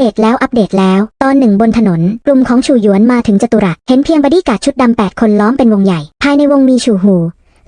เดตแล้วอัปเดตแล้ว ตอนหนึ่งบนถนน กลุ่มของชูหยวนมาถึงจตุรัสเห็นเพียงบอดี้การ์ดชุดดำแปดคนล้อมเป็นวงใหญ่ ภายในวงมีชูหู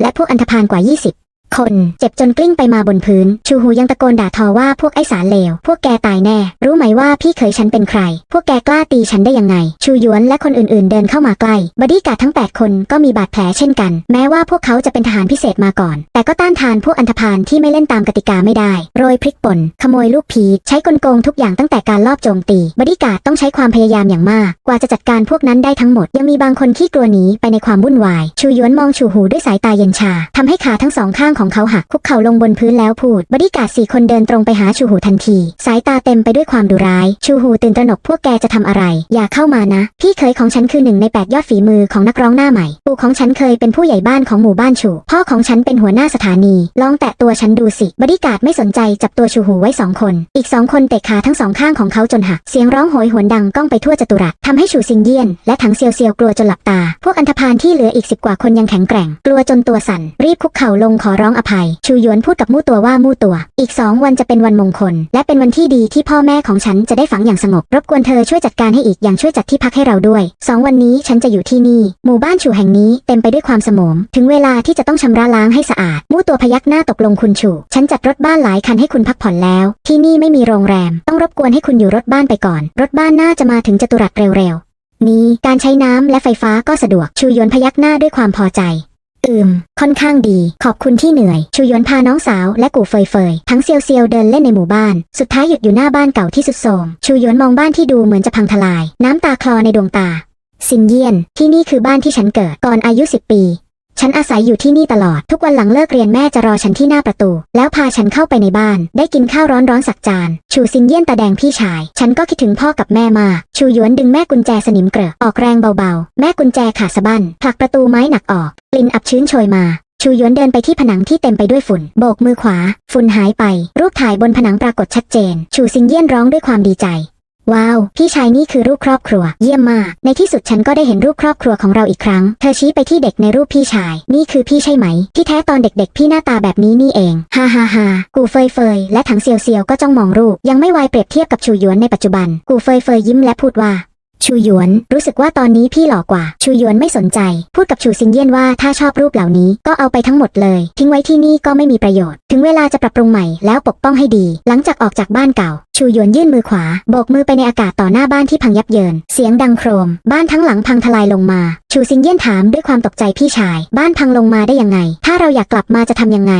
และพวกอันธพาลกว่า 20 คนเจ็บจนกลิ้งไปมาบนพื้น ชูหูยังตะโกนด่าทอว่าพวกไอ้สารเลว พวกแกตายแน่ รู้ไหมว่าพี่เขยฉันเป็นใคร พวกแกกล้าตีฉันได้ยังไง ชูหยวนและคนอื่นๆ เดินเข้ามาใกล้ บดี้การ์ดทั้ง 8 คนก็มีบาดแผลเช่นกัน แม้ว่าพวกเขาจะเป็นทหารพิเศษมาก่อน แต่ก็ต้านทานพวกอันธพาลที่ไม่เล่นตามกติกาไม่ได้ โรยพริกป่น ขโมยลูกพีชใช้กลโกงทุกอย่างตั้งแต่การลอบโจมตี บดี้การ์ดต้องใช้ความพยายามอย่างมาก กว่าจะจัดการพวกนั้นได้ทั้งหมด ยังมีบางคนที่กลัวหนีไปในความวุ่นวาย ชูหยวนมองชูหูด้วยสายตาเย็นชาทำให้ขาทั้งสองข้างของเขาหักคุกเข่าลงบนพื้นแล้วพูดบอดี้การ์ดสี่คนเดินตรงไปหาชูหูทันที สายตาเต็มไปด้วยความดุร้าย ชูหูตื่นตระหนกพวกแกจะทำอะไร อย่าเข้ามานะ พี่เคยของฉันคือหนึ่งในแปดยอดฝีมือของนักร้องหน้าใหม่ปู่ของฉันเคยเป็นผู้ใหญ่บ้านของหมู่บ้านชู พ่อของฉันเป็นหัวหน้าสถานี ลองแตะตัวฉันดูสิบอดี้การ์ดไม่สนใจจับตัวชูหูไว้สองคน อีกสองคนเตะขาทั้งสองข้างของเขาจนหักเสียงร้องโหยหวนดังก้องไปทั่วจตุรัสทำให้ชูซิงเยียน และถังเซียวเซียวกลัวจนหลับตา พวกอันธพาลที่เหลืออีกสิบกว่าคนยังแข็งแกร่ง กลัวจนตัวสั่นรีบคุกเข่าลงขอร้องอภัย ชูหยวนพูดกับมู่ตัวว่ามู่ตัว อีกสองวันจะเป็นวันมงคล และเป็นวันที่ดีที่พ่อแม่ของฉันจะได้ฝังอย่างสงบ รบกวนเธอช่วยจัดการให้อีกอย่างช่วยจัดที่พักให้เราด้วยสองวันนี้ฉันจะอยู่ที่นี่ หมู่บ้านฉูแห่งนี้เต็มไปด้วยความสมม ถึงเวลาที่จะต้องชำระล้างให้สะอาด มู่ตัวพยักหน้าตกลงคุณฉูฉันจัดรถบ้านหลายคันให้คุณพักผ่อนแล้ว ที่นี่ไม่มีโรงแรม ต้องรบกวนให้คุณอยู่รถบ้านไปก่อน รถบ้านน่าจะมาถึงจตุรัสเร็วๆนี้การใช้น้ำและไฟฟ้าก็สะดวก ชูยวนพยักหน้าด้วยความพอใจ อืม ค่อนข้างดี ขอบคุณที่เหนื่อย ชูยวนพาน้องสาวและกูเฟยเฟยทั้งเซียวเซียวเดินเล่นในหมู่บ้าน สุดท้ายหยุดอยู่หน้าบ้านเก่าที่สุดโทรมชูยวนมองบ้านที่ดูเหมือนจะพังทลาย น้ำตาคลอในดวงตาซินเยียน ที่นี่คือบ้านที่ฉันเกิดก่อนอายุ 10 ปี ฉันอาศัยอยู่ที่นี่ตลอด ทุกวันหลังเลิกเรียนแม่จะรอฉันที่หน้าประตู แล้วพาฉันเข้าไปในบ้าน ได้กินข้าวร้อนร้อนๆสักจาน ชูซินเยี่ยนตาแดงพี่ชาย ฉันก็คิดถึงพ่อกับแม่มาก ชูหยวนดึงแม่กุญแจสนิมเกลอะออกแรงเบาๆ แม่กุญแจขาดสะบั้นผลักประตูไม้หนักออก กลิ่นอับชื้นโชยมาชูยวนเดินไปที่ผนังที่เต็มไปด้วยฝุ่น โบกมือขวา ฝุ่นหายไป รูปถ่ายบนผนังปรากฏชัดเจน ชูซินเยี่ยนร้องด้วยความดีใจ ว้าว พี่ชายนี่คือรูปครอบครัว เยี่ยมมาก ในที่สุดฉันก็ได้เห็นรูปครอบครัวของเราอีกครั้ง เธอชี้ไปที่เด็กในรูปพี่ชาย นี่คือพี่ใช่ไหม ที่แท้ตอนเด็กๆ พี่หน้าตาแบบนี้นี่เอง ฮ่าฮ่าฮ่ากูเฟยเฟยและถังเซียวเซียวก็จ้องมองรูป ยังไม่ไวายเปรียบเทียบกับชูหยวนในปัจจุบัน กูเฟยเฟยยิ้มและพูดว่า ชูหยวน รู้สึกว่าตอนนี้พี่หล่อกว่า ชูหยวนไม่สนใจ พูดกับชูซินเยี่ยนว่าถ้าชอบรูปเหล่านี้ก็เอาไปทั้งหมดเลย ทิ้งไว้ที่นี่ก็ไม่มีประโยชน์ ถึงเวลาจะปรับปรุงใหม่แล้วปกป้องให้ดี หลังจากออกจากบ้านเก่า ชูหยวนยื่นมือขวา โบกมือไปในอากาศต่อหน้าบ้านที่พังยับเยิน เสียงดังโครม บ้านทั้งหลังพังทลายลงมา ชูซินเยี่ยนถามด้วยความตกใจพี่ชาย บ้านพังลงมาได้ยังไง ถ้าเราอยากกลับมาจะทำยังไง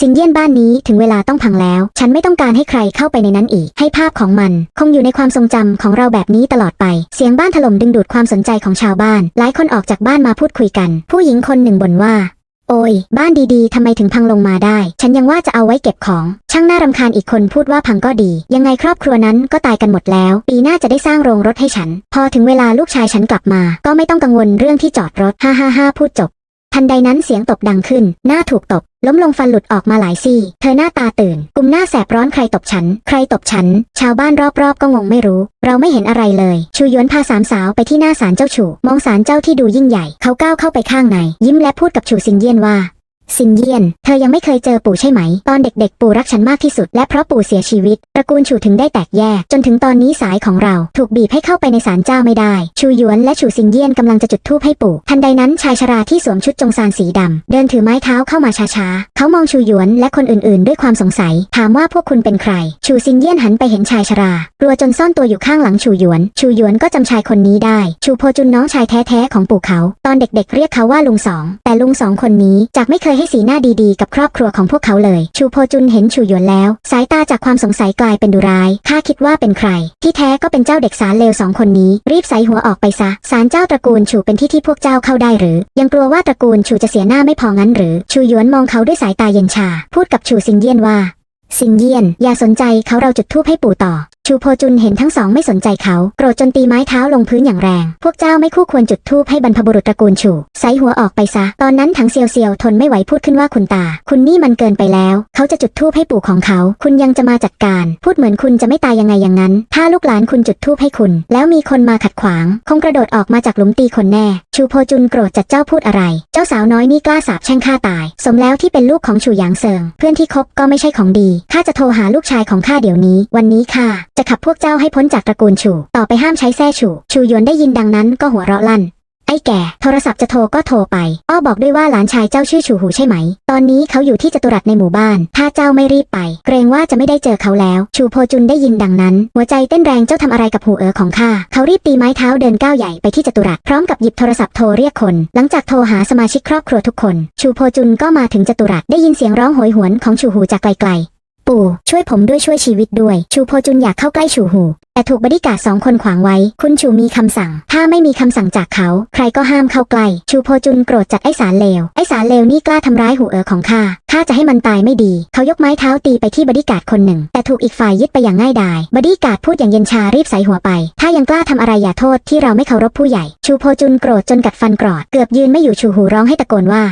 ซินเยี่ยนบ้านนี้ถึงเวลาต้องพังแล้ว ฉันไม่ต้องการให้ใครเข้าไปในนั้นอีก ให้ภาพของมัน คงอยู่ในความทรงจำของเราแบบนี้ตลอดไป เสียงบ้านถล่มดึงดูดความสนใจของชาวบ้าน หลายคนออกจากบ้านมาพูดคุยกัน ผู้หญิงคนหนึ่งบ่นว่า โอ้ย บ้านดีๆทำไมถึงพังลงมาได้ ฉันยังว่าจะเอาไว้เก็บของ ช่างน่ารำคาญอีกคนพูดว่าพังก็ดี ยังไงครอบครัวนั้นก็ตายกันหมดแล้ว ปีหน้าจะได้สร้างโรงรถให้ฉัน พอถึงเวลาลูกชายฉันกลับมา ก็ไม่ต้องกังวลเรื่องที่จอดรถ ฮ่าฮ่าฮ่าพูดจบ ทันใดนั้นเสียงตบดังขึ้น หน้าถูกตบ ล้มลงฟันหลุดออกมาหลายซี่ เธอหน้าตาตื่น กุมหน้าแสบร้อนใครตบฉัน ใครตบฉัน ชาวบ้านรอบๆ ก็งงไม่รู้ เราไม่เห็นอะไรเลย ชูยวนพาสามสาวไปที่หน้าศาลเจ้าฉูมองศาลเจ้าที่ดูยิ่งใหญ่ เขาก้าวเข้าไปข้างใน ยิ้มและพูดกับฉูซิงเยี่ยนว่า ซินเยียน เธอยังไม่เคยเจอปู่ใช่ไหม ตอนเด็กๆ ปู่รักฉันมากที่สุด และเพราะปู่เสียชีวิต ตระกูลฉูถึงได้แตกแยก จนถึงตอนนี้สายของเราถูกบีบให้เข้าไปในศาลเจ้าไม่ได้ ชูหยวนและฉูซินเยียนกำลังจะจุดธูปให้ปู่ ทันใดนั้นชายชราที่สวมชุดจงซานสีดำ เดินถือไม้เท้าเข้ามาช้าๆ เขามองชูหยวนและคนอื่นๆ ด้วยความสงสัย ถามว่าพวกคุณเป็นใคร ชูซินเยียนหันไปเห็นชายชรากลัวจนซ่อนตัวอยู่ข้างหลังชูหยวน ชูหยวนก็จำชายคนนี้ได้ ชูโพจุนน้องชายแท้ๆของปู่เขา ตอนเด็กๆ เรียกเขาว่าลุงสอง แต่ลุงสองคนนี้จากไม่เคยให้สีหน้าดีๆ กับครอบครัวของพวกเขาเลย ชูโพจุนเห็นชูหยวนแล้ว สายตาจากความสงสัยกลายเป็นดุร้าย ข้าคิดว่าเป็นใคร ที่แท้ก็เป็นเจ้าเด็กสารเลวสองคนนี้ รีบใส่หัวออกไปซะ สารเจ้าตระกูลชูเป็นที่ที่พวกเจ้าเข้าได้หรือ ยังกลัวว่าตระกูลชูจะเสียหน้าไม่พองั้นหรือ ชูหยวนมองเขาด้วยสายตาเย็นชา พูดกับชูซิงเยี่ยนว่า ซิงเยี่ยน อย่าสนใจเขาเราจุดธูปให้ปู่ต่อชูโพจุนเห็นทั้งสองไม่สนใจเขา โกรธจนตีไม้เท้าลงพื้นอย่างแรง พวกเจ้าไม่คู่ควรจุดธูปให้บรรพบุรุษตระกูลชูใสหัวออกไปซะ ตอนนั้นถังเซียวเซียวทนไม่ไหวพูดขึ้นว่าคุณตา คุณนี่มันเกินไปแล้ว เขาจะจุดธูปให้ปู่ของเขา คุณยังจะมาจัดการ พูดเหมือนคุณจะไม่ตายยังไงอย่างนั้น ถ้าลูกหลานคุณจุดธูปให้คุณ แล้วมีคนมาขัดขวาง คงกระโดดออกมาจากหลุมตีคนแน่ ชูโพจุนโกรธจัดเจ้าพูดอะไร เจ้าสาวน้อยนี่กล้าสาบแช่งข้าตาย สมแล้วที่เป็นลูกของชูหยางเซิง เพื่อนที่คบก็ไม่ใช่ของดี ข้าจะโทรหาลูกชายของข้าเดี๋ยวนี้ วันนี้ค่ะจะขับพวกเจ้าให้พ้นจากตระกูลฉูต่อไปห้ามใช้แส้ฉูชูยวนได้ยินดังนั้นก็หัวเราะลั่น ไอ้แก่ โทรศัพท์จะโทรก็โทรไป อ้อบอกด้วยว่าหลานชายเจ้าชื่อฉูหูใช่ไหม ตอนนี้เขาอยู่ที่จตุรัสในหมู่บ้าน ถ้าเจ้าไม่รีบไป เกรงว่าจะไม่ได้เจอเขาแล้ว ชูโพจุนได้ยินดังนั้น หัวใจเต้นแรงเจ้าทำอะไรกับหูเอ๋อของข้า เขารีบตีไม้เท้าเดินก้าวใหญ่ไปที่จตุรัสพร้อมกับหยิบโทรศัพท์โทรเรียกคน หลังจากโทรหาสมาชิกครอบครัวทุกคน ชูโพจุนก็มาถึงจตุรัสได้ยินเสียงร้องโหยหวนของชูหูจากไกลๆ ปู่ช่วยผมด้วยช่วยชีวิตด้วย ชูโพจุนอยากเข้าใกล้ชูหู แต่ถูกบดิกาสองคนขวางไว้ คุณชูมีคำสั่ง ถ้าไม่มีคำสั่งจากเขา ใครก็ห้ามเข้าใกล้ชูโพจุนโกรธจัดไอ้สารเลวไอ้สารเลวนี่กล้าทำร้ายหูเอ๋อของข้าข้าจะให้มันตายไม่ดี เขายกไม้เท้าตีไปที่บดิกาดคนหนึ่ง แต่ถูกอีกฝ่ายยึดไปอย่างง่ายดายบดิกาดพูดอย่างเย็นชารีบใส่หัวไป ถ้ายังกล้าทำอะไรอย่าโทษที่เราไม่เคารพผู้ใหญ่ ชูโพจุนโกรธจนกัดฟันกรอดเกือบยืนไม่อยู่ชูหูร้องให้ตะโกนว่า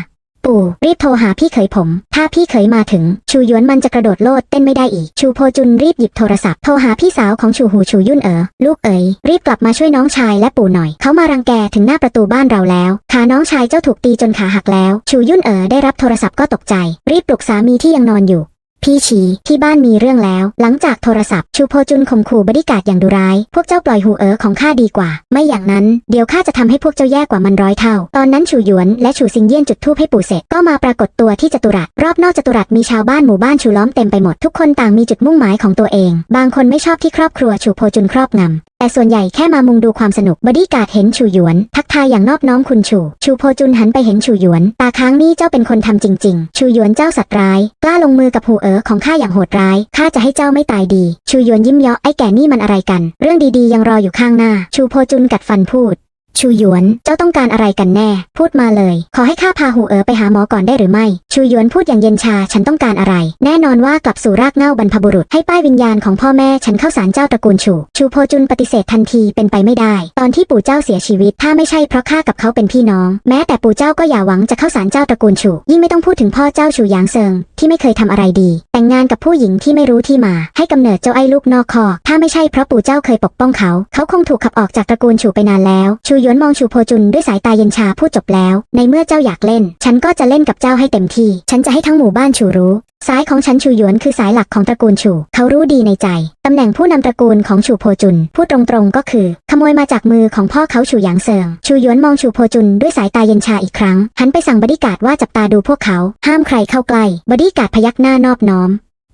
ปู่รีบโทรหาพี่เขยผม ถ้าพี่เขยมาถึง ชูหยวนมันจะกระโดดโลดเต้นไม่ได้อีก ชูโพจุนรีบหยิบโทรศัพท์โทรหาพี่สาวของชูหูชูยุ่นเอ๋อลูกเอ๋ยรีบกลับมาช่วยน้องชายและปู่หน่อย เขามารังแกถึงหน้าประตูบ้านเราแล้วขาน้องชายเจ้าถูกตีจนขาหักแล้ว ชูยุ่นเอ๋อได้รับโทรศัพท์ก็ตกใจ รีบปลุกสามีที่ยังนอนอยู่ พี่ชีที่บ้านมีเรื่องแล้ว หลังจากโทรศัพท์ชูโพจุนข่มขู่บริการอย่างดุร้าย พวกเจ้าปล่อยหูเอ๋อของข้าดีกว่า ไม่อย่างนั้นเดี๋ยวข้าจะทำให้พวกเจ้าแย่กว่ามันร้อยเท่า ตอนนั้นชูหยวนและชูซิงเยี่ยนจุดทูปให้ปู่เสร็จก็มาปรากฏตัวที่จตุรัสรอบนอกจตุรัสมีชาวบ้านหมู่บ้านชูล้อมเต็มไปหมดทุกคนต่างมีจุดมุ่งหมายของตัวเอง บางคนไม่ชอบที่ครอบครัวชูโพจุนครอบงำ แต่ส่วนใหญ่แค่มามุงดูความสนุกบอดี้การ์ดเห็นชูหยวน ทักทายอย่างนอบน้อมคุณชู ชูโพจุนหันไปเห็นชูหยวน ตาค้างนี่เจ้าเป็นคนทำจริง ๆ ชูหยวนเจ้าสัตว์ร้าย กล้าลงมือกับหูเอ๋อของข้าอย่างโหดร้ายข้าจะให้เจ้าไม่ตายดี ชูหยวนยิ้มเยาะไอ้แก่นี่มันอะไรกัน เรื่องดีๆยังรออยู่ข้างหน้า ชูโพจุนกัดฟันพูด ชูหยวน เจ้าต้องการอะไรกันแน่ พูดมาเลย ขอให้ข้าพาหูเอ๋อไปหาหมอก่อนได้หรือไม่ ชูหยวนพูดอย่างเย็นชา ฉันต้องการอะไร แน่นอนว่ากลับสู่รากเหง้าบรรพบุรุษ ให้ป้ายวิญญาณของพ่อแม่ฉันเข้าสารเจ้าตระกูลชู ชูโพจุนปฏิเสธทันที เป็นไปไม่ได้ ตอนที่ปู่เจ้าเสียชีวิต ถ้าไม่ใช่เพราะข้ากับเขาเป็นพี่น้อง แม้แต่ปู่เจ้าก็อย่าหวังจะเข้าสารเจ้าตระกูลชู ยิ่งไม่ต้องพูดถึงพ่อเจ้าชูหยางเซิงที่ไม่เคยทำอะไรดี แต่งงานกับผู้หญิงที่ไม่รู้ที่มา ให้กำเนิดเจ้าไอ้ลูกนอกคอ ถ้าไม่ใช่เพราะปู่เจ้าเคยปกป้องเขา เขาคงถูกขับออกจากตระกูลชูไปนานแล้ว ชูหยวนมองชูโพจุนด้วยสายตาเย็นชาพูดจบแล้ว ในเมื่อเจ้าอยากเล่น ฉันก็จะเล่นกับเจ้าให้เต็มที่ ฉันจะให้ทั้งหมู่บ้านชูรู้ สายของฉันชูหยวนคือสายหลักของตระกูลชู เขารู้ดีในใจ ตำแหน่งผู้นำตระกูลของชูโพจุน พูดตรงๆก็คือ ขโมยมาจากมือของพ่อเขาชูหยางเซิง ชูหยวนมองชูโพจุนด้วยสายตาเย็นชาอีกครั้ง หันไปสั่งบดิการดว่าจับตาดูพวกเขา ห้ามใครเข้าใกล้ บดิการดพยักหน้านอบน้อม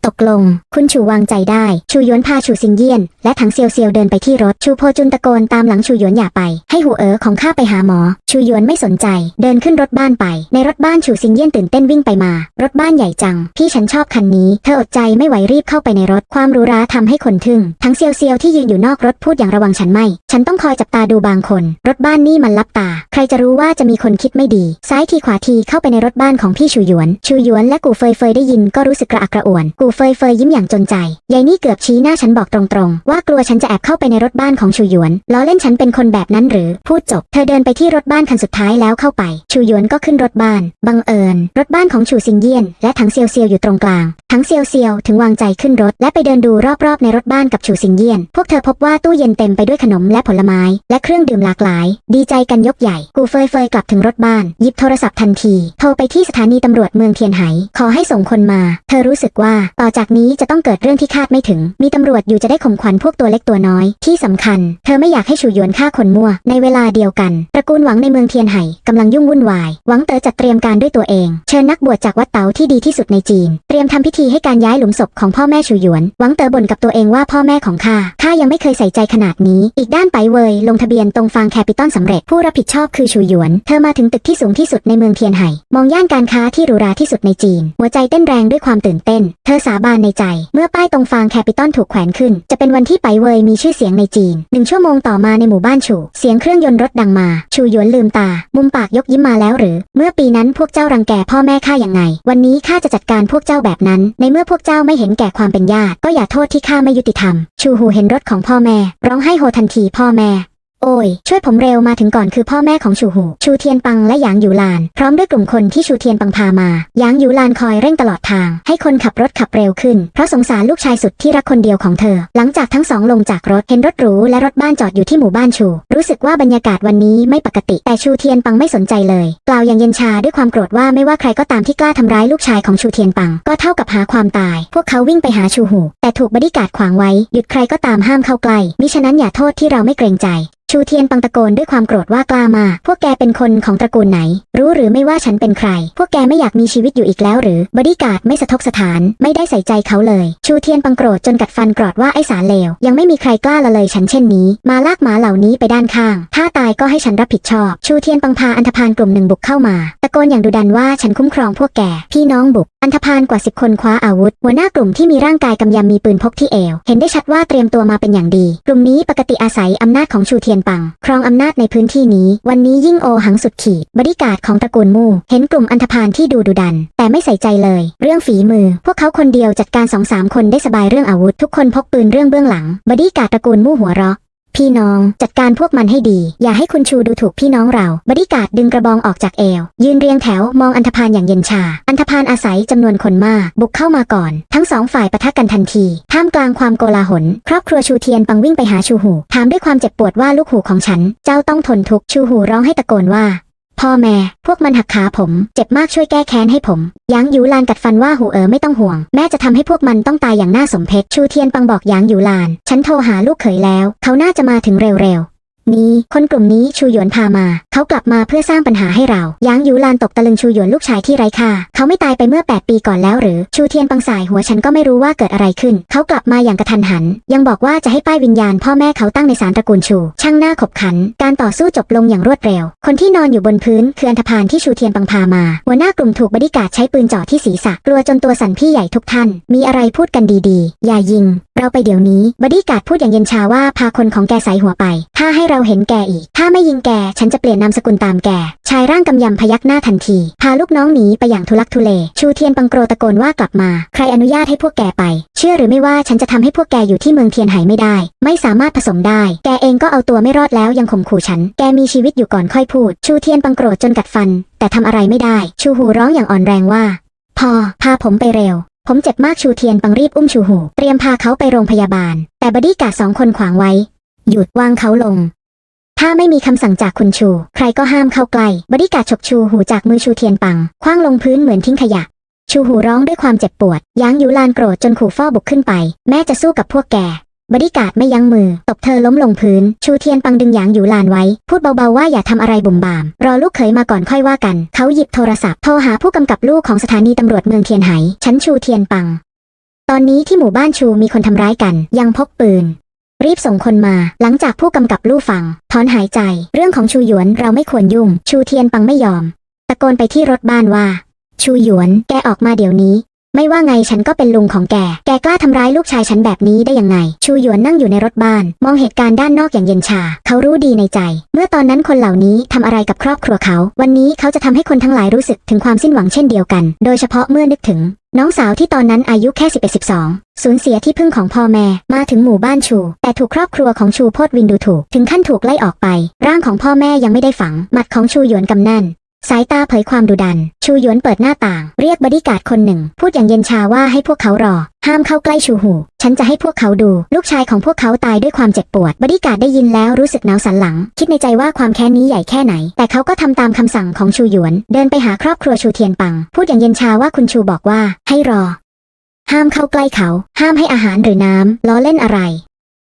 ตกลง คุณชูวางใจได้ ชูหยวนพาชูซิงเยี่ยน และถังเซียวเซียวเดินไปที่รถ ชูโพจุนตะโกนตามหลังชูหยวนอย่าไป ให้หูเอ๋อของข้าไปหาหมอ ชูหยวนไม่สนใจ เดินขึ้นรถบ้านไป ในรถบ้านชูซิงเยี่ยนตื่นเต้นวิ่งไปมา รถบ้านใหญ่จัง พี่ฉันชอบคันนี้ เธออดใจไม่ไหวรีบเข้าไปในรถ ความรูหราทำให้คนทึ่ง ทั้งเซียวเซียวที่ยืนอยู่นอกรถพูดอย่างระวังฉันไม่ ฉันต้องคอยจับตาดูบางคน รถบ้านนี่มันลับตา ใครจะรู้ว่าจะมีคนคิดไม่ดี ซ้ายทีขวาทีเข้าไปในรถบ้านของพี่ชูหยวน ชูหยวนและกูเฟยเฟยได้ยินก็รู้สึกกระอักกระอ่วน กูเฟยเฟยยิ้มอย่างจนใจยายนี่เกือบชี้หน้าฉันบอกตรงๆ ว่ากลัวฉันจะแอบเข้าไปในรถบ้านของชูหยวนล้อเล่นฉันเป็นคนแบบนั้นหรือ พูดจบ เธอเดินไปที่รถบ้านคันสุดท้ายแล้วเข้าไป ชูหยวนก็ขึ้นรถบ้าน บังเอิญ รถบ้านของชูซิงเยียน และถังเซียวเซียวอยู่ตรงกลาง ถังเซียวเซียวถึงวางใจขึ้นรถ และไปเดินดูรอบๆในรถบ้านกับชูซิงเยียน พวกเธอพบว่าตู้เย็นเต็มไปด้วยขนมและผลไม้ และเครื่องดื่มหลากหลาย ดีใจกันยกใหญ่ กูเฟยเฟยกลับถึงรถบ้าน หยิบโทรศัพท์ทันที โทรไปที่สถานีตำรวจเมืองเทียนไห ขอให้ส่งคนมา เธอรู้สึกว่าต่อจากนี้จะต้องเกิดเรื่องที่คาดไม่ถึง มีตำรวจอยู่จะได้ข่มขวัญพวกตัวเล็กตัวน้อย ที่สำคัญ เธอไม่อยากให้ชูหยวนฆ่าคนมั่ว ในเวลาเดียวกัน ตระกูลหวังในเมืองเทียนไห่กำลังยุ่งวุ่นวาย หวังเต๋อจัดเตรียมการด้วยตัวเอง เชิญนักบวชจากวัดเต๋าที่ดีที่สุดในจีน เตรียมทำพิธีให้การย้ายหลุมศพของพ่อแม่ชูหยวน หวังเต๋อบ่นกับตัวเองว่าพ่อแม่ของข้า ข้ายังไม่เคยใส่ใจขนาดนี้ อีกด้านไปเวย ลงทะเบียนตรงฟางแคปิตอลสำเร็จ ผู้รับผิดชอบคือชูหยวน เธอมาถึงตึกที่สูงที่สุดในเมืองเทียนไหมองย่านการค้าที่หรูหราที่สุดในจีน หัวใจเต้นแรงด้วยความตื่นเต้น เธอสาบานในใจ เมื่อป้ายตรงฟางแคปิตอลถูกแขวนขึ้น จะเป็นวันที่ไปเวยมีชื่อเสียงในจีนหนึ่งชั่วโมงต่อมาในหมู่บ้านชูเสียงเครื่องยนต์รถดังมา ชูหยวนลืมตา มุมปากยกยิ้มมาแล้วหรือ เมื่อปีนั้นพวกเจ้ารังแกพ่อแม่ข้าอย่างไง วันนี้ข้าจะจัดการพวกเจ้าแบบนั้น ในเมื่อพวกเจ้าไม่เห็นแก่ความเป็นญาติก็อย่าโทษที่ข้าไม่ยุติธรรม ชูหูเห็นรถของพ่อแม่ ร้องไห้โฮทันทีพ่อแม่ โอ้ย ช่วยผมเร็วมาถึงก่อนคือพ่อแม่ของชูหู ชูเทียนปังและหยางหยูลาน พร้อมด้วยกลุ่มคนที่ชูเทียนปังพามา หยางหยูลานคอยเร่งตลอดทาง ให้คนขับรถขับเร็วขึ้น เพราะสงสารลูกชายสุดที่รักคนเดียวของเธอ หลังจากทั้งสองลงจากรถเห็นรถหรูและรถบ้านจอดอยู่ที่หมู่บ้านชู รู้สึกว่าบรรยากาศวันนี้ไม่ปกติ แต่ชูเทียนปังไม่สนใจเลย กล่าวอย่างเย็นชาด้วยความโกรธว่าไม่ว่าใครก็ตามที่กล้าทำร้ายลูกชายของชูเทียนปัง ก็เท่ากับหาความตาย พวกเขาวิ่งไปหาชูหู แต่ถูกบริการดขวางไว้ หยุดใครก็ตามห้ามเข้าใกล้มิฉะนั้นอย่าโทษที่เราไม่เกรงใจชูเทียนปังตะโกนด้วยความโกรธว่ากล้ามา พวกแกเป็นคนของตระกูลไหน รู้หรือไม่ว่าฉันเป็นใคร พวกแกไม่อยากมีชีวิตอยู่อีกแล้วหรือบริการดไม่สะทกสถาน ไม่ได้ใส่ใจเขาเลย ชูเทียนปังโกรธจนกัดฟันกรอดว่าไอ้สารเลว ยังไม่มีใครกล้าละเลยฉันเช่นนี้ มาลากหมาเหล่านี้ไปด้านข้าง ถ้าตายก็ให้ฉันรับผิดชอบ ชูเทียนปังพาอันธพาลกลุ่มหนึ่งบุกเข้ามา ตะโกนอย่างดุดันว่าฉันคุ้มครองพวกแก พี่น้องบุก อันธพาลกว่าสิบคนคว้าอาวุธ หัวหน้ากลุ่มที่มีร่างกายกำยำมีปืนพกที่เอว เห็นได้ชัดว่าเตรียมตัวมาเป็นอย่างดี กลุ่มนี้ปกติอาศัยอำนาจของชูเทียนปัง ครองอำนาจในพื้นที่นี้ วันนี้ยิ่งโอหังสุดขีด บริการของตระกูลมู่ เห็นกลุ่มอันธพาลที่ดูดุดัน แต่ไม่ใส่ใจเลย เรื่องฝีมือ พวกเขาคนเดียวจัดการสองสามคนได้สบายเรื่องอาวุธ ทุกคนพกปืนเรื่องเบื้องหลัง บริการตระกูลมู่หัวเราะ พี่น้อง จัดการพวกมันให้ดี อย่าให้คุณชูดูถูกพี่น้องเรา บริการดดึงกระบองออกจากเอว ยืนเรียงแถวมองอันธพาลอย่างเย็นชา อันธพาลอาศัยจำนวนคนมาก บุกเข้ามาก่อน ทั้งสองฝ่ายปะทะกันทันที ท่ามกลางความโกลาหล ครอบครัวชูเทียนปังวิ่งไปหาชูหู ถามด้วยความเจ็บปวดว่าลูกหูของฉัน เจ้าต้องทนทุกข์ ชูหูร้องให้ตะโกนว่า พ่อแม่ พวกมันหักขาผม เจ็บมากช่วยแก้แค้นให้ผม ยางหยูลานกัดฟันว่าหูเอ๋อไม่ต้องห่วง แม่จะทำให้พวกมันต้องตายอย่างน่าสมเพชชูเทียนปังบอกยางหยูลาน ฉันโทรหาลูกเขยแล้ว เขาน่าจะมาถึงเร็วๆ นี้ คนกลุ่มนี้ชูหยวนพามา เขากลับมาเพื่อสร้างปัญหาให้เรายางยูลานตกตะลึงชูหยวนลูกชายที่ไร้ค่า เขาไม่ตายไปเมื่อ 8 ปีก่อนแล้วหรือ ชูเทียนปังสายหัวฉันก็ไม่รู้ว่าเกิดอะไรขึ้น เขากลับมาอย่างกระทันหัน ยังบอกว่าจะให้ป้ายวิญญาณพ่อแม่เขาตั้งในศาลตระกูลชู ช่างหน้าขบขัน การต่อสู้จบลงอย่างรวดเร็ว คนที่นอนอยู่บนพื้นคืออันธพาลที่ชูเทียนปังพามา หัวหน้ากลุ่มถูกบริการดใช้ปืนจ่อที่ศีรษะ กลัวจนตัวสั่นพี่ใหญ่ทุกท่าน มีอะไรพูดกันดีๆ อย่ายิง เราไปเดี๋ยวนี้บริการดพูดอย่างเย็นชาว่าพาคนของแกใส่หัวไป ถ้าให้เราเห็นแกอีก ถ้าไม่ยิงแก ฉันจะเปลี่ยนนามสกุลตามแก ชายร่างกำยำพยักหน้าทันที พาลูกน้องหนีไปอย่างทุลักทุเล ชูเทียนปังโกรตะโกนว่ากลับมา ใครอนุญาตให้พวกแกไป เชื่อหรือไม่ว่าฉันจะทำให้พวกแกอยู่ที่เมืองเทียนไหไม่ได้ ไม่สามารถผสมได้ แกเองก็เอาตัวไม่รอดแล้วยังข่มขู่ฉัน แกมีชีวิตอยู่ก่อนค่อยพูด ชูเทียนปังโกรจนกัดฟัน แต่ทำอะไรไม่ได้ ชูหูร้องอย่างอ่อนแรงว่า พอ พาผมไปเร็วผมเจ็บมากชูเทียนปังรีบอุ้มชูหู เตรียมพาเขาไปโรงพยาบาล แต่บดี้การ์ดสองคนขวางไว้ หยุดวางเขาลง ถ้าไม่มีคำสั่งจากคุณชู ใครก็ห้ามเข้าใกล้บดีการฉกชูหูจากมือชูเทียนปัง คว้างลงพื้นเหมือนทิ้งขยะ ชูหูร้องด้วยความเจ็บปวดยางหยูลานโกรธจนขู่เฝ้าบุกขึ้นไป แม่จะสู้กับพวกแกบริการไม่ยั้งมือ ตบเธอล้มลงพื้น ชูเทียนปังดึงหยางหยูลานไว้ พูดเบาๆว่าอย่าทำอะไรบุ่มบาม รอลูกเขยมาก่อนค่อยว่ากัน เขาหยิบโทรศัพท์โทรหาผู้กำกับลูกของสถานีตำรวจเมืองเทียนไหชั้นชูเทียนปัง ตอนนี้ที่หมู่บ้านชูมีคนทำร้ายกัน ยังพกปืน รีบส่งคนมา หลังจากผู้กำกับลู่ฟังถอนหายใจ เรื่องของชูหยวนเราไม่ควรยุ่ง ชูเทียนปังไม่ยอม ตะโกนไปที่รถบ้านว่า ชูหยวน แกออกมาเดี๋ยวนี้ ไม่ว่าไงฉันก็เป็นลุงของแก แกกล้าทำร้ายลูกชายฉันแบบนี้ได้ยังไง ชูหยวนนั่งอยู่ในรถบ้าน มองเหตุการณ์ด้านนอกอย่างเย็นชา เขารู้ดีในใจ เมื่อตอนนั้นคนเหล่านี้ทำอะไรกับครอบครัวเขา วันนี้เขาจะทำให้คนทั้งหลายรู้สึกถึงความสิ้นหวังเช่นเดียวกัน โดยเฉพาะเมื่อนึกถึง น้องสาวที่ตอนนั้นอายุแค่ 11 12 สูญเสียที่พึ่งของพ่อแม่ มาถึงหมู่บ้านชู แต่ถูกครอบครัวของชูโพดวินดูถูก ถึงขั้นถูกไล่ออกไป ร่างของพ่อแม่ยังไม่ได้ฝัง หมัดของชูหยวนกำแน่น สายตาเผยความดุดัน ชูหยวนเปิดหน้าต่าง เรียกบริการดคนหนึ่ง พูดอย่างเย็นชาว่าให้พวกเขารอ ห้ามเข้าใกล้ชูหู ฉันจะให้พวกเขาดู ลูกชายของพวกเขาตายด้วยความเจ็บปวดบริการดได้ยินแล้วรู้สึกหนาวสันหลัง คิดในใจว่าความแค้นนี้ใหญ่แค่ไหน แต่เขาก็ทำตามคำสั่งของชูหยวน เดินไปหาครอบครัวชูเทียนปัง พูดอย่างเย็นชาว่าคุณชูบอกว่า ให้รอ ห้ามเข้าใกล้เขา ห้ามให้อาหารหรือน้ำล้อเล่นอะไร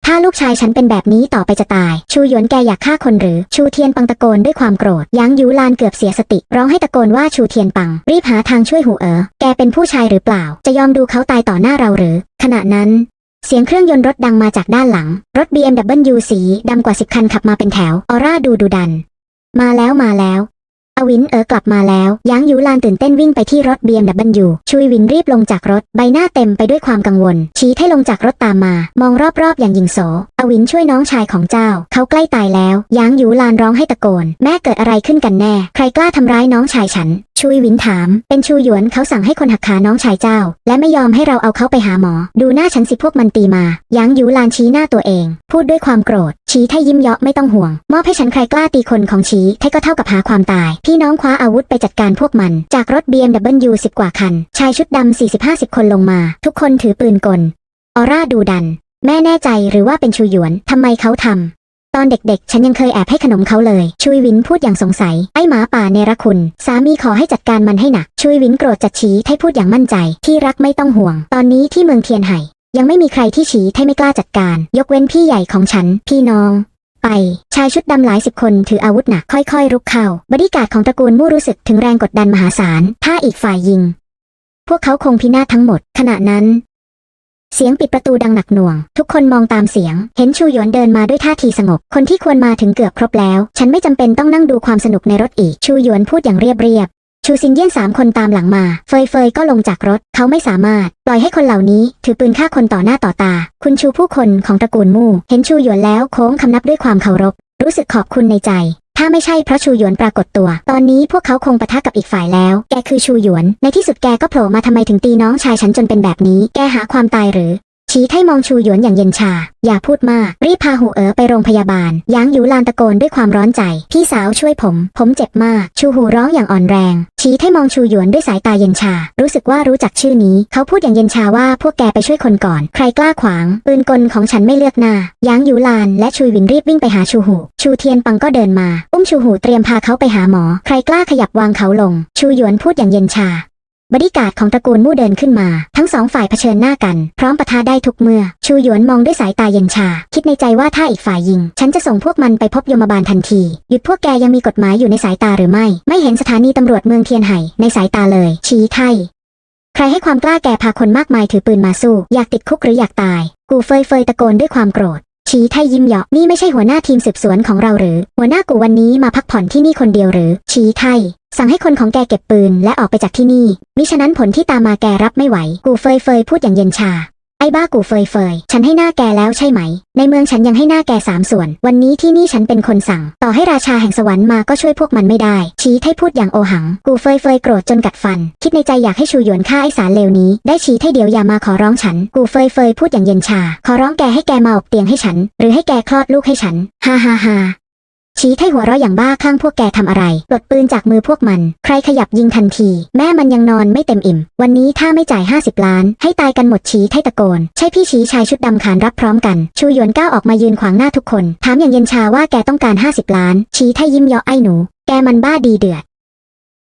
ถ้าลูกชายฉันเป็นแบบนี้ต่อไปจะตาย ชูหยวนแกอยากฆ่าคนหรือ ชูเทียนปังตะโกนด้วยความโกรธยางยูลานเกือบเสียสติ ร้องให้ตะโกนว่าชูเทียนปัง รีบหาทางช่วยหูเอ๋อ แกเป็นผู้ชายหรือเปล่า จะยอมดูเขาตายต่อหน้าเราหรือ ขณะนั้นเสียงเครื่องยนต์รถดังมาจากด้านหลัง รถ BMW สีดำกว่าสิบคันขับมาเป็นแถว ออร่าดูดูดัน มาแล้วมาแล้ว อวินเออกลับมาแล้วยางยูลานตื่นเต้นวิ่งไปที่รถ BMW ชุยวินรีบลงจากรถใบหน้าเต็มไปด้วยความกังวล ชี้ให้ลงจากรถตามมา มองรอบๆอย่างหยิงโสอวินช่วยน้องชายของเจ้า เขาใกล้ตายแล้วยางยูลานร้องให้ตะโกน แม่เกิดอะไรขึ้นกันแน่ ใครกล้าทำร้ายน้องชายฉัน ชชูยวินถาม เป็นชูหยวนเขาสั่งให้คนหักขาน้องชายเจ้า และไม่ยอมให้เราเอาเขาไปหาหมอ ดูหน้าฉันสิพวกมันตีมาหยางหยูลานชี้หน้าตัวเอง พูดด้วยความโกรธ ชี้ไทยิ้มเยาะไม่ต้องห่วง มอบให้ฉันใครกล้าตีคนของชี้ไทก็เท่ากับหาความตาย พี่น้องคว้าอาวุธไปจัดการพวกมัน จากรถ BMW 10 กว่าคัน ชายชุดดำ40-50 คนลงมา ทุกคนถือปืนกล ออร่าดูดัน แม่แน่ใจหรือว่าเป็นชูหยวน ทำไมเขาทำ อนเด็กๆ ฉันยังเคยแอบให้ขนมเขาเลย ชุยวินพูดอย่างสงสัย ไอ้หมาป่าเนรคุณ สามีขอให้จัดการมันให้หนัก ชุยวินโกรธจัดชี้ให้พูดอย่างมั่นใจ ที่รักไม่ต้องห่วง ตอนนี้ที่เมืองเทียนไห่ ยังไม่มีใครที่ชี้ให้ไม่กล้าจัดการ ยกเว้นพี่ใหญ่ของฉัน พี่น้องไป ชายชุดดำหลายสิบคนถืออาวุธหนักค่อยๆ รุกเข้า บริการของตระกูลมู่รู้สึกถึงแรงกดดันมหาศาล ถ้าอีกฝ่ายยิง พวกเขาคงพินาศทั้งหมด ขณะนั้น เสียงปิดประตูดังหนักหน่วง ทุกคนมองตามเสียง เห็นชูหยวนเดินมาด้วยท่าทีสงบ คนที่ควรมาถึงเกือบครบแล้ว ฉันไม่จำเป็นต้องนั่งดูความสนุกในรถอีก ชูหยวนพูดอย่างเรียบเรียบ ชูซินเยี่ยนสามคนตามหลังมา เฟยเฟยก็ลงจากรถ เขาไม่สามารถ ปล่อยให้คนเหล่านี้ ถือปืนฆ่าคนต่อหน้าต่อตา คุณชูผู้คนของตระกูลมู่ เห็นชูหยวนแล้วโค้งคำนับด้วยความเคารพ รู้สึกขอบคุณในใจ ถ้าไม่ใช่เพราะชูหยวนปรากฏตัว ตอนนี้พวกเขาคงปะทะกับอีกฝ่ายแล้ว แกคือชูหยวน ในที่สุดแกก็โผล่มาทำไมถึงตีน้องชายฉันจนเป็นแบบนี้ แกหาความตายหรือ ชี้ให้มองชูหยวนอย่างเย็นชา อย่าพูดมาก รีบพาหูเอ๋อไปโรงพยาบาลยางหยูลานตะโกนด้วยความร้อนใจ พี่สาวช่วยผม ผมเจ็บมาก ชูหูร้องอย่างอ่อนแรง ชี้ให้มองชูหยวนด้วยสายตาเย็นชา รู้สึกว่ารู้จักชื่อนี้ เขาพูดอย่างเย็นชาว่าพวกแกไปช่วยคนก่อน ใครกล้าขวาง ปืนกลของฉันไม่เลือกหน้ายางหยูลานและชูหวินรีบวิ่งไปหาชูหู ชูเทียนปังก็เดินมา อุ้มชูหูเตรียมพาเขาไปหาหมอ ใครกล้าขยับวางเขาลง ชูหยวนพูดอย่างเย็นชา บริการดของตระกูลมู่เดินขึ้นมา ทั้งสองฝ่ายเผชิญหน้ากัน พร้อมปะทะได้ทุกเมื่อ ชูหยวนมองด้วยสายตาเย็นชา คิดในใจว่าถ้าอีกฝ่ายยิง ฉันจะส่งพวกมันไปพบยมบาลทันที หยุดพวกแกยังมีกฎหมายอยู่ในสายตาหรือไม่ ไม่เห็นสถานีตำรวจเมืองเทียนไห่ในสายตาเลย ชี้ไทใครให้ความกล้าแกพาคนมากมายถือปืนมาสู้ อยากติดคุกหรืออยากตาย กูเฟยเฟยตะโกนด้วยความโกรธ ชี้ไทยิ้มเหยาะนี่ไม่ใช่หัวหน้าทีมสืบสวนของเราหรือ หัวหน้ากูวันนี้มาพักผ่อนที่นี่คนเดียวหรือ ชี้ไทย สั่งให้คนของแกเก็บปืนและออกไปจากที่นี่ มิฉะนั้นผลที่ตามมาแกรับไม่ไหว กูเฟยเฟยพูดอย่างเย็นชา ไอ้บ้ากูเฟยเฟย ฉันให้หน้าแกแล้วใช่ไหม ในเมืองฉันยังให้หน้าแกสามส่วน วันนี้ที่นี่ฉันเป็นคนสั่ง ต่อให้ราชาแห่งสวรรค์มาก็ช่วยพวกมันไม่ได้ ชี้ให้พูดอย่างโอหัง กูเฟยเฟยโกรธจนกัดฟัน คิดในใจอยากให้ชูหยวนฆ่าไอ้สารเลวนี้ ได้ชี้ให้เดี๋ยวอย่ามาขอร้องฉัน กูเฟยเฟยพูดอย่างเย็นชา ขอร้องแกให้แกมาอบเตียงให้ฉัน หรือให้แกคลอดลูกให้ฉัน ฮ่าฮ่าฮ่า ชี้ให้หัวเราะอย่างบ้าข้างพวกแกทำอะไรปลดปืนจากมือพวกมัน ใครขยับยิงทันที แม่มันยังนอนไม่เต็มอิ่ม วันนี้ถ้าไม่จ่าย 50 ล้าน ให้ตายกันหมดชี้ให้ตะโกน ใช่พี่ชี้ชายชุดดำขานรับพร้อมกัน ชูหยวนก้าวออกมายืนขวางหน้าทุกคน ถามอย่างเย็นชาว่าแกต้องการ 50 ล้าน ชี้ให้ยิ้มเยาะไอ้หนู แกมันบ้าดีเดือด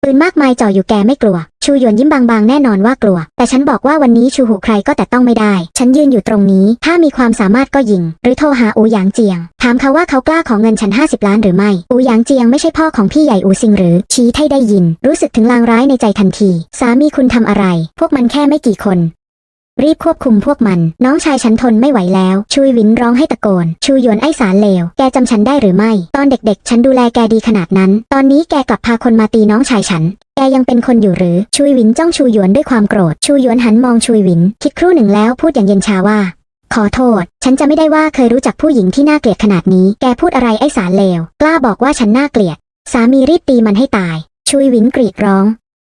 ปืนมากมายจ่ออยู่แกไม่กลัว ชูหยวนยิ้มบางๆ แน่นอนว่ากลัว แต่ฉันบอกว่าวันนี้ชูหูใครก็แต่ต้องไม่ได้ ฉันยืนอยู่ตรงนี้ ถ้ามีความสามารถก็ยิง หรือโทรหาอูหยางเจียง ถามเขาว่าเขากล้าของเงินฉัน 50 ล้านหรือไม่ อูหยางเจียงไม่ใช่พ่อของพี่ใหญ่อูซิงหรือ ชี้ให้ได้ยิน รู้สึกถึงลางร้ายในใจทันที สามีคุณทำอะไร พวกมันแค่ไม่กี่คน รีบควบคุมพวกมัน น้องชายฉันทนไม่ไหวแล้ว ชุยวินร้องให้ตะโกน ชูหยวนไอ้สารเลว แกจำฉันได้หรือไม่ ตอนเด็กๆ ฉันดูแลแกดีขนาดนั้น ตอนนี้แกกลับพาคนมาตีน้องชายฉัน แกยังเป็นคนอยู่หรือ ชุยวินจ้องชูหยวนด้วยความโกรธ ชูหยวนหันมองชุยวิน คิดครู่หนึ่งแล้วพูดอย่างเย็นชาว่า ขอโทษ ฉันจะไม่ได้ว่าเคยรู้จักผู้หญิงที่น่าเกลียดขนาดนี้ แกพูดอะไรไอ้สารเลว กล้าบอกว่าฉันน่าเกลียด สามีรีบตีมันให้ตาย ชุยวินกรีดร้อง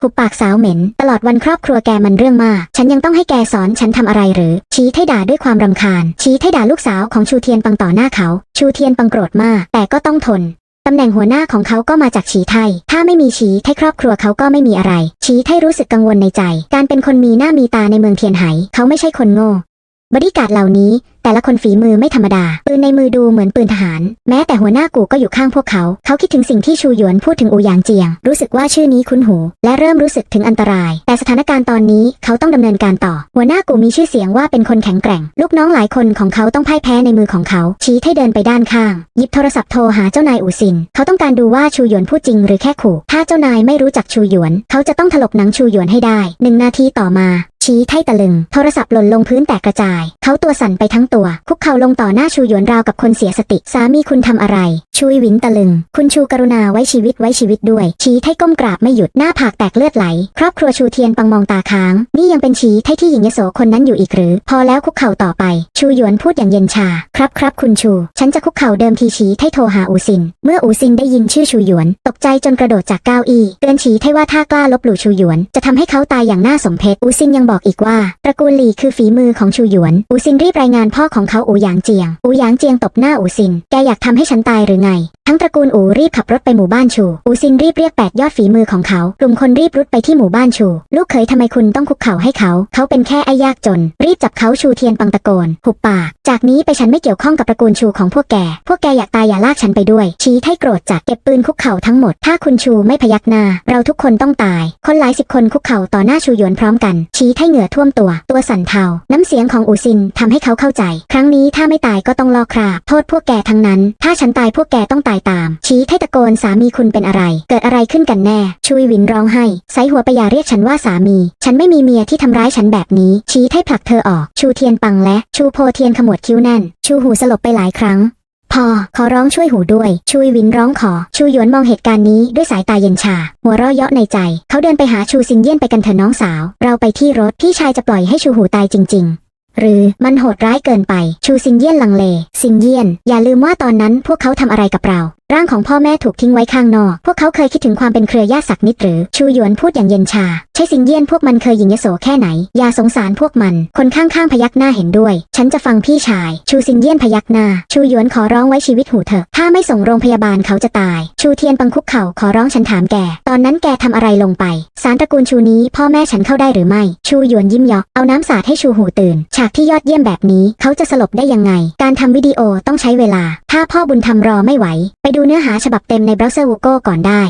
หุบปากสาวเหม็น ตลอดวันครอบครัวแกมันเรื่องมาก ฉันยังต้องให้แกสอนฉันทำอะไรหรือ ชี้ให้ด่าด้วยความรำคาญ ชี้ให้ด่าลูกสาวของชูเทียนปังต่อหน้าเขา ชูเทียนปังโกรธมาก แต่ก็ต้องทนตำแหน่งหัวหน้าของเขาก็มาจากฉีไทย ถ้าไม่มีฉีไทยครอบครัวเขาก็ไม่มีอะไร ฉีไทยรู้สึกกังวลในใจ การเป็นคนมีหน้ามีตาในเมืองเทียนไหเขาไม่ใช่คนโง่ บริการเหล่านี้ แต่ละคนฝีมือไม่ธรรมดา ปืนในมือดูเหมือนปืนทหาร แม้แต่หัวหน้ากูก็อยู่ข้างพวกเขา เขาคิดถึงสิ่งที่ชูหยวนพูดถึงอูหยางเจียง รู้สึกว่าชื่อนี้คุ้นหู และเริ่มรู้สึกถึงอันตราย แต่สถานการณ์ตอนนี้เขาต้องดำเนินการต่อ หัวหน้ากูมีชื่อเสียงว่าเป็นคนแข็งแกร่ง ลูกน้องหลายคนของเขาต้องพ่ายแพ้ในมือของเขา ชี้ให้เดินไปด้านข้าง หยิบโทรศัพท์โทรหาเจ้านายอูซิน เขาต้องการดูว่าชูหยวนพูดจริงหรือแค่ขู่ ถ้าเจ้านายไม่รู้จักชูหยวน เขาจะต้องถลกหนังชูหยวนให้ได้หนึ่งนาทีต่อมา ชี้ไท่ตะลึง โทรศัพท์หล่นลงพื้นแตกกระจาย เขาตัวสั่นไปทั้งตัว คุกเข่าลงต่อหน้าชูหยวนราวกับคนเสียสติ สามีคุณทำอะไรชุยหวินตะลึง คุณชูกรุณาไว้ชีวิตไว้ชีวิตด้วย ชี้ไท่ก้มกราบไม่หยุด หน้าผากแตกเลือดไหล ครอบครัวชูเทียนปังมองตาค้าง นี่ยังเป็นชี้ไท่ที่หญิงยโสคนนั้นอยู่อีกหรือ พอแล้วคุกเข่าต่อไป ชูหยวนพูดอย่างเย็นชา ครับครับคุณชู ฉันจะคุกเข่าเดิมทีชี้ไท่โทรหาอูซิน เมื่ออูซินได้ยินชื่อชูหยวน ตกใจจนกระโดดจากเก้าอี้เตือนชี้ไท่ว่าถ้ากล้าลบหลู่ชูหยวน จะทำให้เขาตายอย่างน่าสมเพชอูซินยังบอกอกอีกว่า ตระกูลหลี่คือฝีมือของชูหยวน อูซินรีบรายงานพ่อของเขาอูหยางเจียง อูหยางเจียงตบหน้าอูซิน แกอยากทำให้ฉันตายหรือไง ทั้งตระกูลอูรีบขับรถไปหมู่บ้านชู อูซินรีบเรียกแปดยอดฝีมือของเขา กลุ่มคนรีบรุดไปที่หมู่บ้านชู ลูกเขยทำไมคุณต้องคุกเข่าให้เขา เขาเป็นแค่ไอ้ยากจน รีบจับเขาชูเทียนปังตะโกน หุบปาก จากนี้ไปฉันไม่เกี่ยวข้องกับตระกูลชูของพวกแก พวกแกอยากตายอย่าลากฉันไปด้วย ชี้ให้โกรธจัดเก็บปืนคุกเข่าทั้งหมด ถ้าคุณชูไม่พยักหน้า เราทุกคนต้องตาย คนหลายสิบคนคุกเข่าต่อหน้าชูหยวนพร้อมกัน ชี้ให้เหงื่อท่วมตัว ตัวสั่นเทา น้ำเสียงของอูซินทำให้เขาเข้าใจ ครั้งนี้ถ้าไม่ตายก็ต้องลอกคราบ โทษพวกแกทั้งนั้น ถ้าฉันตายพวกแกต้องตายตาม ชี้ให้ตะโกนสามีคุณเป็นอะไร เกิดอะไรขึ้นกันแน่ ชุยวินร้องไห้ไซหัวไปอย่าเรียกฉันว่าสามี ฉันไม่มีเมียที่ทำร้ายฉันแบบนี้ ชี้ให้ผลักเธอออก ชูเทียนปังและ ชูโพเทียนขมวดคิ้วแน่น ชูหูสลบไปหลายครั้ง พอ ขอร้องช่วยหูด้วยชุยวินร้องขอ ชูหยวนมองเหตุการณ์นี้ด้วยสายตาเย็นชา หัวเราะเยาะในใจ เขาเดินไปหาชูซินเยี่ยนไปกันเถอะน้องสาว เราไปที่รถ พี่ชายจะปล่อยให้ชูหูตายจริง ๆหรือมันโหดร้ายเกินไป ชูซินเยี่ยนลังเล ซินเยี่ยน อย่าลืมว่าตอนนั้นพวกเขาทำอะไรกับเรา ร่างของพ่อแม่ถูกทิ้งไว้ข้างนอก พวกเขาเคยคิดถึงความเป็นเครือญาติสักนิดหรือ ชูหยวนพูดอย่างเย็นชา ใช่ซินเยี่ยนพวกมันเคยหยิงยโสแค่ไหน อย่าสงสารพวกมัน คนข้างๆพยักหน้าเห็นด้วย ฉันจะฟังพี่ชาย ชูซินเยี่ยนพยักหน้า ชูหยวนขอร้องไว้ชีวิตหูเถอะ ถ้าไม่ส่งโรงพยาบาลเขาจะตาย ชูเทียนปังคุกเข่าขอร้องฉันถามแก ตอนนั้นแกทำอะไรลงไป สารตระกูลชูนี้ พ่อแม่ฉันเข้าได้หรือไม่ ชูหยวนยิ้มยาะเอาน้ำสาดให้ชูหูตื่น ฉากที่ยอดเยี่ยมแบบนี้ เขาจะสลบได้ยังไง การทำวิดีโอต้องใช้เวลา ถ้าพ่อบุญธรรมรอไม่ไหว ไปดูเนื้อหาฉบับเต็มในเบราว์เซอร์ Google ก่อนได้